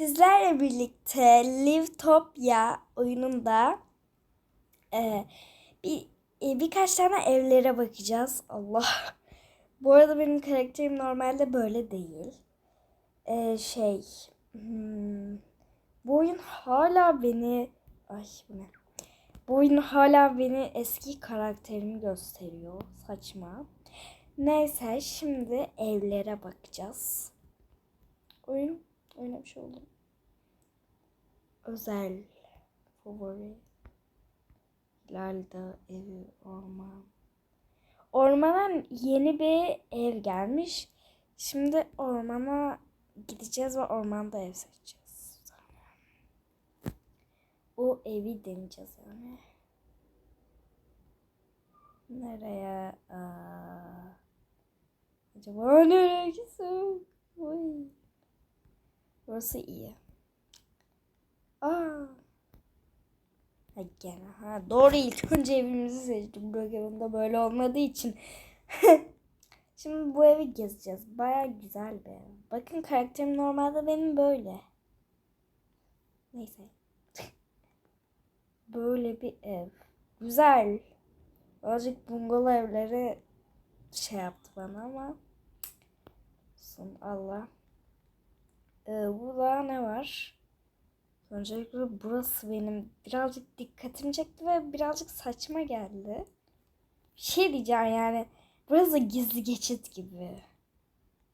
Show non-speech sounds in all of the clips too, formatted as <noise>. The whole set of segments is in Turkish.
Sizlerle birlikte Livetopia oyununda e, bir e, birkaç tane evlere bakacağız. Allah. <laughs> Bu arada benim karakterim normalde böyle değil. E, şey, hmm, bu oyun hala beni, ay bu ne? Bu oyun hala beni eski karakterimi gösteriyor. Saçma. Neyse şimdi evlere bakacağız. Oyun oynamış oldum. Özel favori. Hilal'da evi orman. Ormana yeni bir ev gelmiş. Şimdi ormana gideceğiz ve ormanda ev seçeceğiz. O evi deneyeceğiz yani. Nereye? Aa, acaba nereye gitsem? Oy. Burası iyi. Aa. Ha gene ha doğru ilk önce evimizi seçtim. Programında böyle olmadığı için. <laughs> Şimdi bu evi gezeceğiz. Baya güzel bir ev. Bakın karakterim normalde benim böyle. Neyse. <laughs> böyle bir ev. Güzel. Azıcık bungalov evleri şey yaptı bana ama. Son Allah. Ee, burada ne var? Öncelikle burası benim birazcık dikkatimi çekti ve birazcık saçma geldi. Bir şey diyeceğim yani. Burası gizli geçit gibi.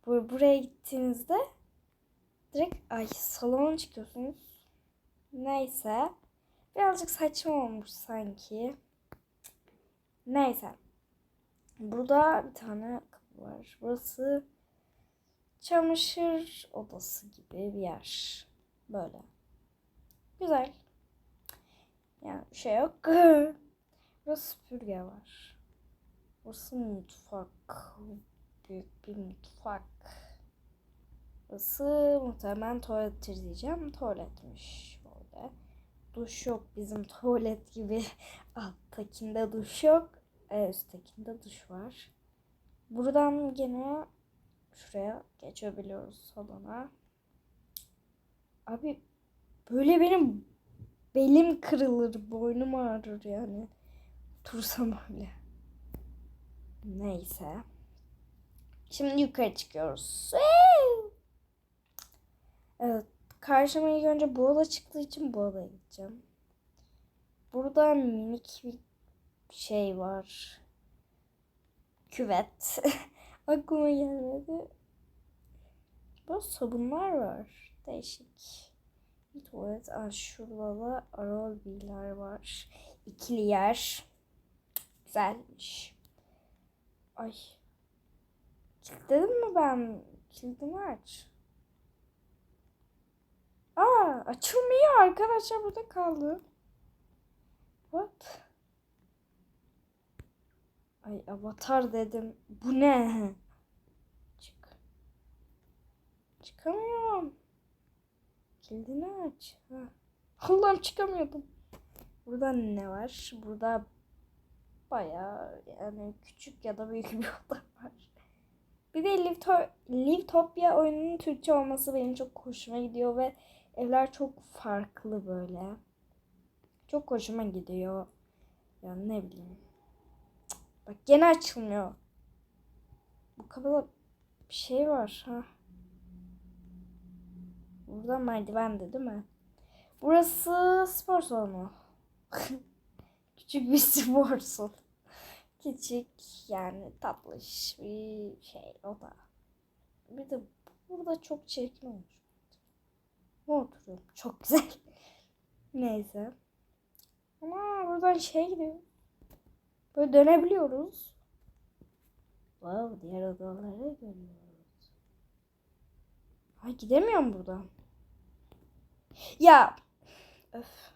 Bur buraya gittiğinizde direkt ay salona çıkıyorsunuz. Neyse. Birazcık saçma olmuş sanki. Neyse. Burada bir tane kapı var. Burası çamaşır odası gibi bir yer. Böyle. Güzel. Yani bir şey yok. <laughs> Burada süpürge var. Burası mutfak. Büyük bir mutfak. Burası muhtemelen tuvalettir diyeceğim. Tuvaletmiş böyle. Duş yok bizim tuvalet gibi. <laughs> Alttakinde duş yok. E, üsttekinde duş var. Buradan gene şuraya geçebiliyoruz salona. Abi böyle benim belim kırılır, boynum ağrır yani. Tursam öyle. Neyse. Şimdi yukarı çıkıyoruz. Evet. Karşıma ilk önce bu oda çıktığı için bu odaya gideceğim. Burada minik bir şey var. Küvet. <laughs> Aklıma gelmedi. Burada sabunlar var. Değişik. Bir tuvalet. Da Arolbi'ler var. İkili yer. Güzelmiş. Ay. Kilitledim mi ben? Kilidimi aç. Aa açılmıyor arkadaşlar burada kaldı. What? Ay avatar dedim. Bu ne? Çık. Çıkamıyorum. Kilidini aç. Ha. Allah'ım çıkamıyordum. Burada ne var? Burada bayağı yani küçük ya da büyük <laughs> bir oda var. Bir de Liveto Livetopia oyununun Türkçe olması benim çok hoşuma gidiyor ve evler çok farklı böyle. Çok hoşuma gidiyor. Yani ne bileyim. Bak gene açılmıyor. Bu kapıda bir şey var ha. Burada merdivende değil mi? Burası spor salonu. <laughs> Küçük bir spor salonu. Küçük yani tatlış bir şey o da. Bir de burada çok çirkin olmuş. Ne oturuyorum? Çok güzel. <laughs> Neyse. Ama buradan şey gidiyor. Böyle dönebiliyoruz. Wow, diğer odaları görüyoruz. Ay gidemiyorum buradan. Ya. Öf.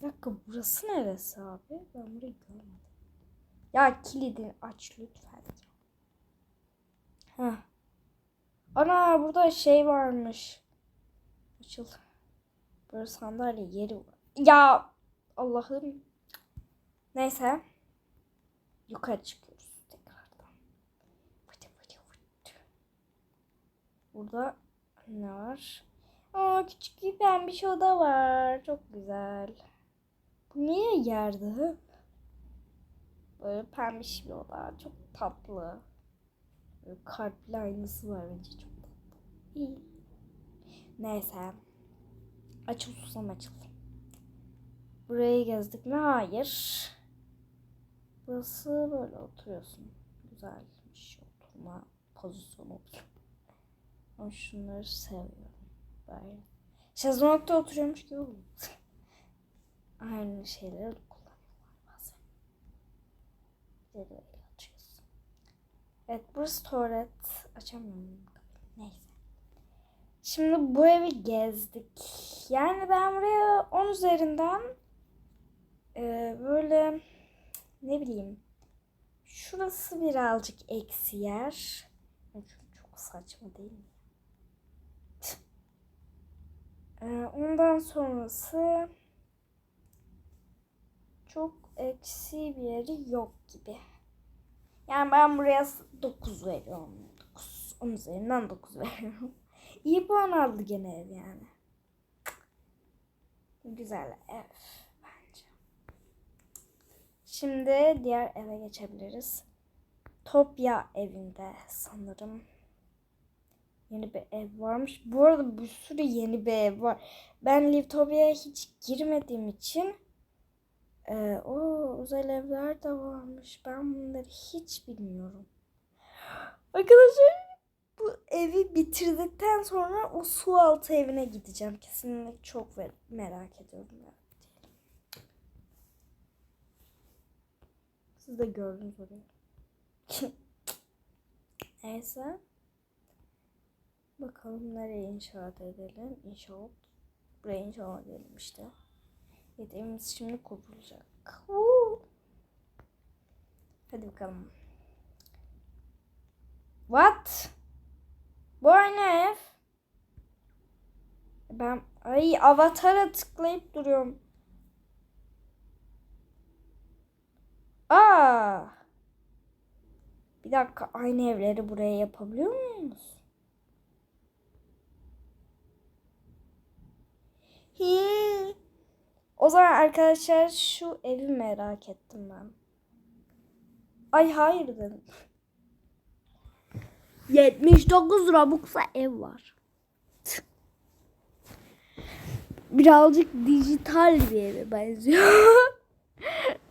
Bir dakika burası neresi abi? Ben burayı görmedim. Ya kilidini aç lütfen. Heh. Ana burada şey varmış. Açıl. Böyle sandalye yeri var. Ya Allah'ım. Neyse. Yukarı çıkıyoruz tekrardan. Burada ne var? Aa küçük bir pembiş oda var. Çok güzel. Bu niye yerde? Böyle pembiş bir oda. Çok tatlı. Böyle kalpli aynası var bence çok tatlı. İyi. Neyse. Açıl susam açıl. Burayı gezdik mi? Hayır. Burası böyle oturuyorsun. Güzelmiş oturma pozisyonu. Ama şunları seviyorum. Böyle. Şezlong'da oturuyormuş gibi oluyor. <laughs> Aynı şeyleri kullanıyorlar bazen. Bir açıyorsun. Evet burası tuvalet. Açamıyorum. Neyse. Şimdi bu evi gezdik. Yani ben buraya 10 üzerinden e, böyle ne bileyim şurası birazcık eksi yer. Çok saçma değil mi? E, ondan sonrası çok eksi bir yeri yok gibi. Yani ben buraya 9 veriyorum. 9. 10 üzerinden 9 <laughs> veriyorum. İyi puan aldı gene ev yani. Güzel ev. Şimdi diğer eve geçebiliriz. Topya evinde sanırım. Yeni bir ev varmış. Bu arada bir sürü yeni bir ev var. Ben Livtopia'ya hiç girmediğim için e, o özel evler de varmış. Ben bunları hiç bilmiyorum. Arkadaşlar bu evi bitirdikten sonra o su altı evine gideceğim. Kesinlikle çok merak ediyorum. Ya. Siz de gördünüz orayı. <laughs> Neyse. Bakalım nereye inşaat edelim. İnşaat. Buraya inşaat edelim işte. Yediğimiz şimdi kurulacak. Hadi bakalım. What? Bu aynı ev. Ben ay avatara tıklayıp duruyorum. Aa. Bir dakika aynı evleri buraya yapabiliyor muyuz? Hi. O zaman arkadaşlar şu evi merak ettim ben. Ay hayır dedim. 79 Robux'a ev var. Birazcık dijital bir eve benziyor. <laughs>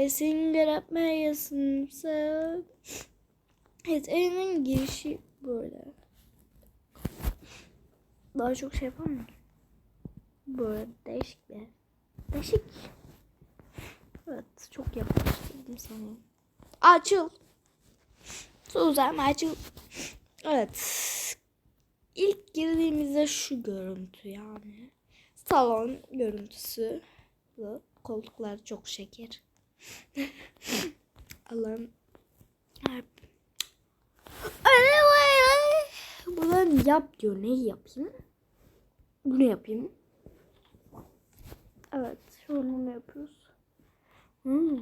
I sing it up my so. Evet evin girişi böyle. Daha çok şey yapamıyorum. Böyle değişik bir. Değişik. Evet çok yaklaştırdım seni. Açıl. Suzan açıl. Evet. İlk girdiğimizde şu görüntü yani. Salon görüntüsü. Koltuklar çok şeker. Allah'ım. Buradan yap diyor. Neyi yapayım? Bunu yapayım. Evet. Şunu yapıyoruz. Hmm.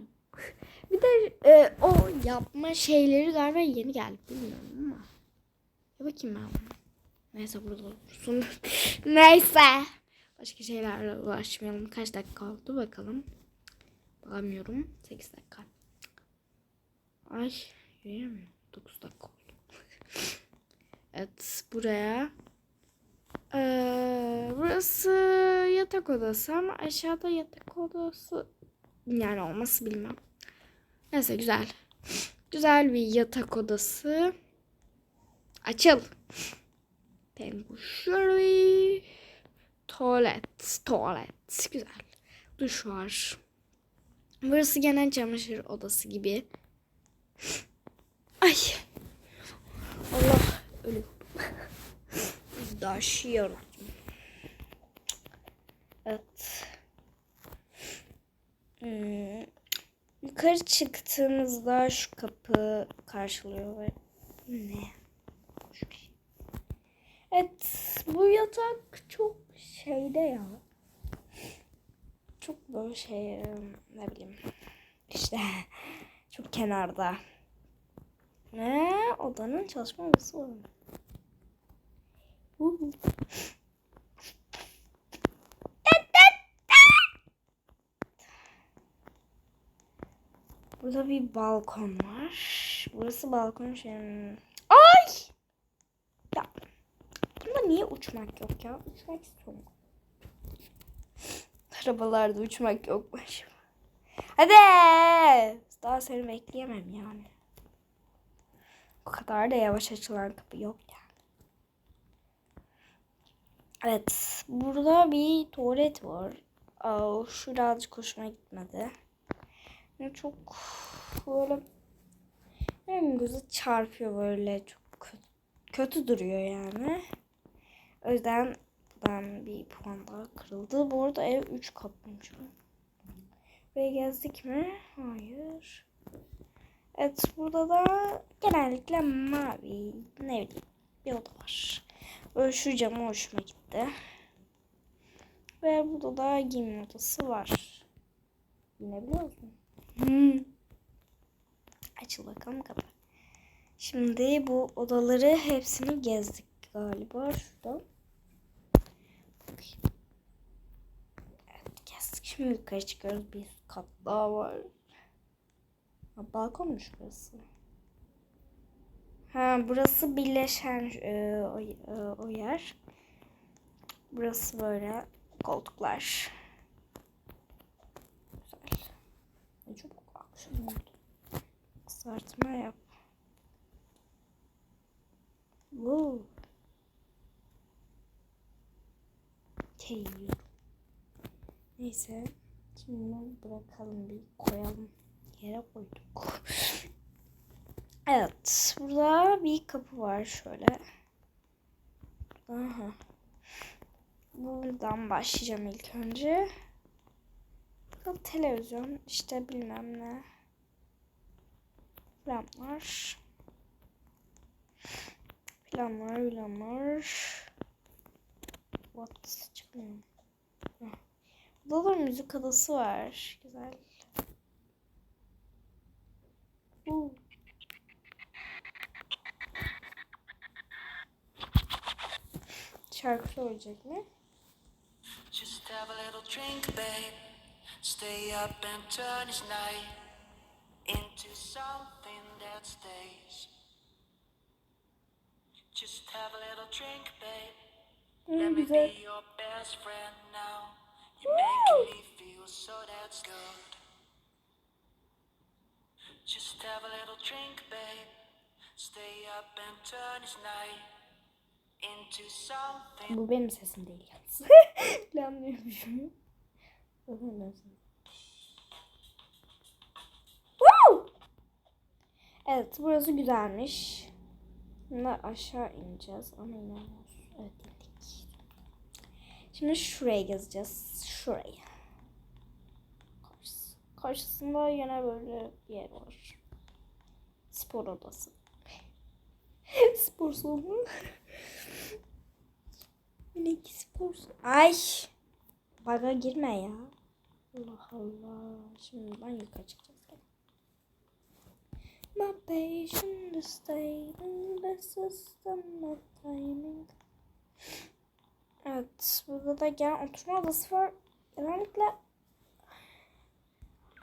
Bir de e, o yapma şeyleri galiba yeni geldi bilmiyorum ama. Ya bakayım ben. bunu. Neyse burada olursun. <laughs> Neyse. Başka şeylerle uğraşmayalım. Kaç dakika oldu bakalım. Bakamıyorum. 8 dakika. Ay görüyor musun? 9 dakika oldu. <laughs> evet buraya. Ee, burası yatak odası ama aşağıda yatak odası yani olması bilmem. Neyse güzel. Güzel bir yatak odası. Açıl. Penguşları. Tuvalet. Tuvalet. Güzel. Duş var. Burası genel çamaşır odası gibi. Ay. Allah ölüyorum. Daşıyorum. Evet. Hmm. Yukarı çıktığımızda şu kapı karşılıyor ve ne? Şey. Evet, bu yatak çok şeyde ya. Çok böyle şey ne bileyim. İşte <laughs> çok kenarda. Ne? odanın çalışma odası var. Burada bir balkon var. Burası balkon şey. Ay! Ya. Bunda niye uçmak yok ya? Uçmak istiyorum. Arabalarda uçmak yokmuş. Hadi! Daha seni bekleyemem yani. O kadar da yavaş açılan kapı yok yani. Evet. Burada bir tuvalet var. Aa, şu birazcık hoşuma gitmedi. Yani çok böyle benim gözü çarpıyor böyle çok kötü, kötü duruyor yani. O yüzden ben bir puan daha kırıldı. Bu arada ev 3 katlıymış. Buraya gezdik mi? Hayır. Evet burada da genellikle mavi ne bileyim bir oda var. Böyle şu camı hoşuma gitti. Ve burada da giyinme odası var. Giyinebiliyor musun? Hmm. Açıl bakalım kapı. Şimdi bu odaları hepsini gezdik galiba şurada. Evet gezdik. Şimdi yukarı çıkıyoruz. Bir kat daha var. Ha, balkonmuş burası. Ha burası birleşen e, o, e, o yer. Burası böyle koltuklar. Güzel. Ne çok akşam oldu. Kısartma yap. Keyif. Neyse. Şimdi bunu bırakalım bir koyalım. Yere koyduk. Evet. Burada bir kapı var şöyle. Aha. Buradan başlayacağım ilk önce. Burada televizyon işte bilmem ne. Planlar. Planlar, planlar. What? Çıkmıyor. Burada da müzik adası var. Güzel. Uh. Şarkı söyleyecek mi? Just have a little drink, babe. Stay up and turn this night into something that stays. Just have a little drink, babe. Güzel. Just have a little drink, babe. Stay up and turn night into something. Bu benim sesim değil yalnız. Planlıyormuşum. Öğrenmesin. Wow! Evet burası güzelmiş. Şimdi aşağı ineceğiz ama inemiyoruz. Evet. Şimdi şuraya gezeceğiz. Şurayı. Karşısı. Karşısında yine böyle bir yer var. Spor odası. <laughs> Spor salonu. <laughs> Minik spor salonu. Ay. Baga girme ya. Allah Allah. Şimdi ben yukarı çıkacağız. My patient is staying in the system of timing. Evet. Burada da gelen oturma odası var. Genellikle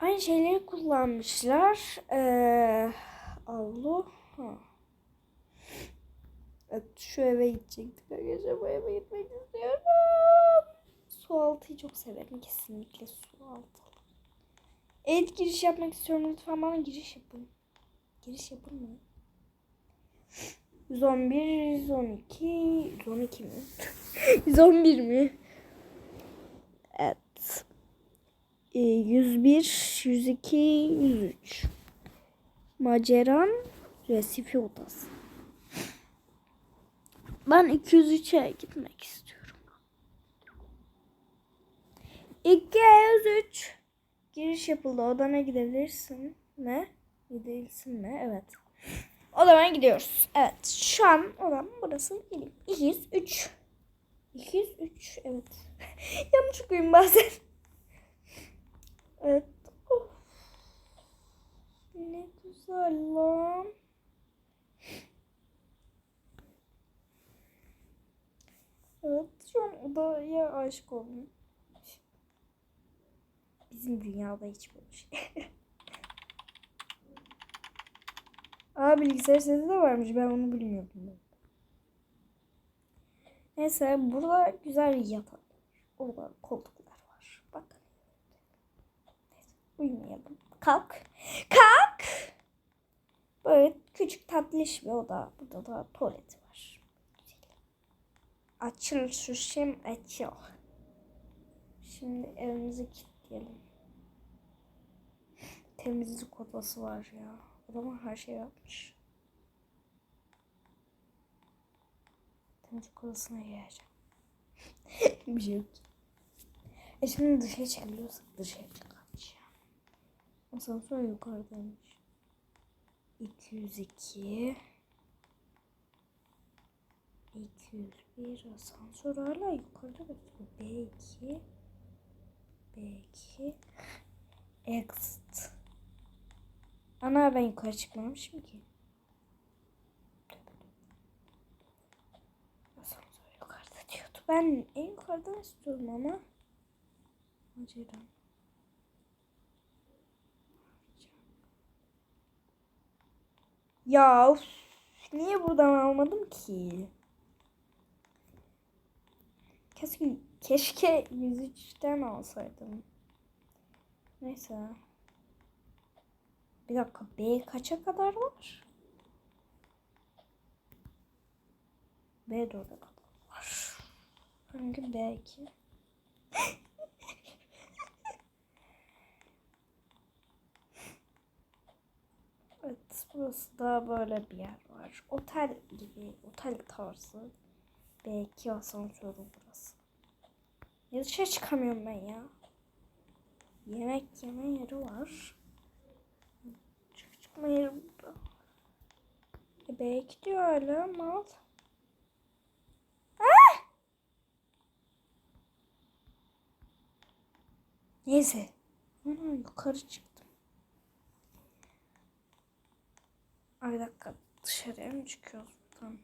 aynı şeyleri kullanmışlar. Ee, avlu. Ha. Evet şu eve gidecektik arkadaşlar. Bu eve gitmek istiyorum. Su altıyı çok severim. Kesinlikle su altı. Evet giriş yapmak istiyorum. Lütfen bana giriş yapın. Giriş yapın mı? 111, 112, 112 mi? <laughs> 111 mi? Evet. Ee, 101, 102, 103. Maceran resifi odası. Ben 203'e gitmek istiyorum. 203 giriş yapıldı. Odana gidebilirsin. Ne? Gidebilirsin mi? Evet. O zaman gidiyoruz. Evet. Şu an olan burası benim. 203. 203. Evet. <laughs> Yanlış okuyayım bazen. evet. Of. Ne güzel lan. Evet. Şu an odaya aşık oldum. Bizim dünyada hiç böyle şey. <laughs> Aa bilgisayar sesi de varmış. Ben onu bilmiyordum. Neyse burada güzel yatak. Orada koltuklar var. Bak. Neyse uyumayalım. Kalk. Kalk. Böyle küçük tatlış bir oda. Burada da tuvaleti var. Açıl şuşim açıl. Şimdi evimizi kilitleyelim. Temizlik odası var ya. Adamın her şey yapmış. Temizlik odasına gireceğim. <laughs> bir şey yok. E şimdi dışarı çıkabiliyorsak dışarı çıkacağım. Asansör yukarıdaymış. 202 201 asansör hala yukarıda bekliyor. B2 B2 Exit Ana ben yukarı çıkmamışım ki. Asansör yukarıda diyordu. Ben en yukarıdan istiyorum ama. Macera. Ya of, niye buradan almadım ki? Keşke, keşke 103'ten alsaydım. Neyse. Bir dakika B kaça kadar var? B 4'e kadar var. Hangi B2? <laughs> evet burası da böyle bir yer var. Otel gibi, otel tarzı. B2 asansörü burası. Ya dışarı çıkamıyorum ben ya. Yemek yeme yeri var. Çık çıkma yeri burada. Hala mal. Ah! Neyse. Ana, yukarı çıktım. Ay dakika dışarıya mı çıkıyoruz buradan?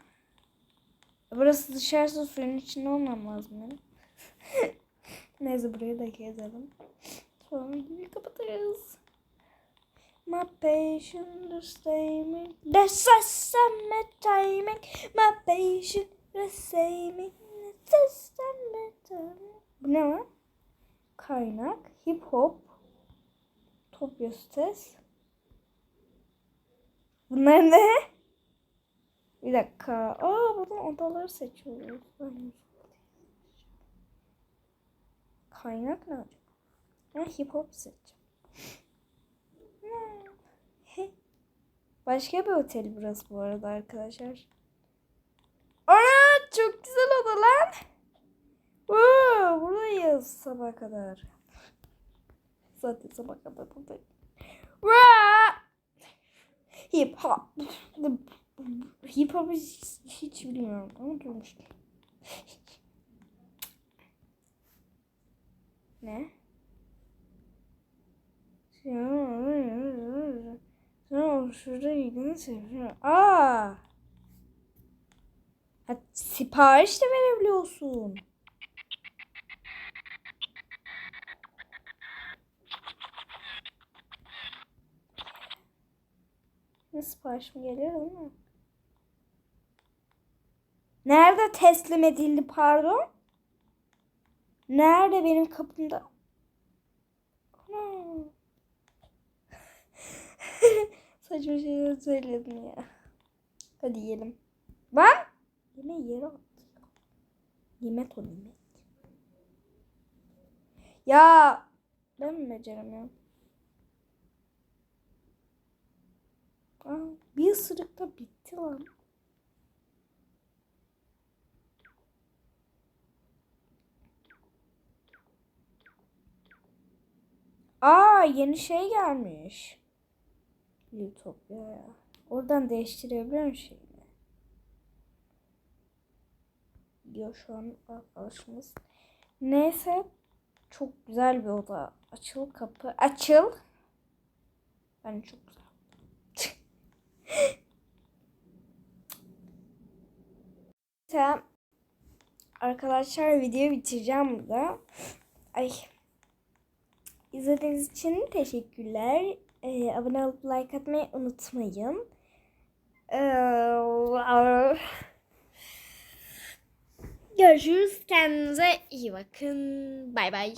Burası dışarısı suyun içinde olmam lazım benim. <laughs> Neyse burayı da gezelim. Sonra gibi kapatırız. My patient is staying. That's a summer timing. My patient is staying. That's a summer timing. Bu ne lan? Kaynak, hip hop, Topya Stes. Bunlar ne? Bir dakika. Aa buradan odaları seçiyoruz. Kaynak ne acaba? Ben hip hop seçeceğim. Hmm. Başka bir otel burası bu arada arkadaşlar. Ana çok güzel oda lan. Oo, buradayız sabah kadar. Zaten sabah kadar buradayım. Hip hop. Hip hop hiç, hiç bilmiyorum ama duymuştum. Ne? Sen şurada ilgini seviyorum. Aa! Ha, sipariş de verebiliyorsun. Ne sipariş mi geliyor değil mi? Nerede teslim edildi pardon? Nerede benim kapımda? Ana. Saçma şeyler söyledim ya. Hadi yiyelim. Ben yine yere attı. Nimet o nimet. Ya ben mi beceremiyorum? Aa, bir ısırıkta bitti lan. Aa yeni şey gelmiş. Utopya. Oradan değiştirebiliyor musun şeyini? Diyor şu an arkadaşımız. Neyse çok güzel bir oda. Açıl kapı. Açıl. Ben çok güzel. <laughs> Tamam. arkadaşlar videoyu bitireceğim burada. Ay. İzlediğiniz için teşekkürler. Ee, abone olup like atmayı unutmayın. Ee, görüşürüz. Kendinize iyi bakın. Bay bay.